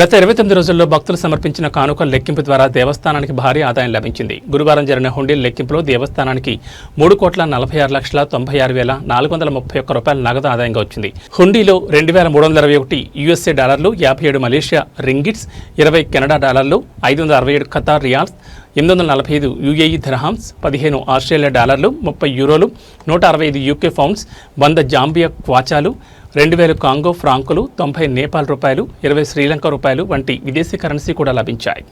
గత ఇరవై తొమ్మిది రోజుల్లో భక్తులు సమర్పించిన కానుకల లెక్కింపు ద్వారా దేవస్థానానికి భారీ ఆదాయం లభించింది. గురువారం జరిగిన హుండీ లెక్కింపులో దేవస్థానానికి మూడు కోట్ల నలభై ఆరు లక్షల తొంభై ఆరు వేల నాలుగు వందల ముప్పై ఒక్క రూపాయల నగదు ఆదాయంగా వచ్చింది. హుండీలో రెండు వేల మూడు వందల ఇరవై ఒకటి యుఎస్ఏ డాలర్లు యాభై ఏడు మలేషియా రింగిట్స్ ఇరవై కెనడా డాలర్లు ఐదు వందల అరవై ఏడు ఖతార్ రియాల్స్ ఎనిమిది వందల నలభై ఐదు యుఏఈ ధర్హామ్స్ పదిహేను ఆస్ట్రేలియా డాలర్లు ముప్పై యూరోలు నూట అరవై ఐదు యూకే ఫౌండ్స్ వంద జాంబియా క్వాచాలు రెండు వేల కాంగో ఫ్రాంకులు తొంభై నేపాల్ రూపాయలు ఇరవై శ్రీలంక రూపాయలు వంటి విదేశీ కరెన్సీ కూడా లభించాయి.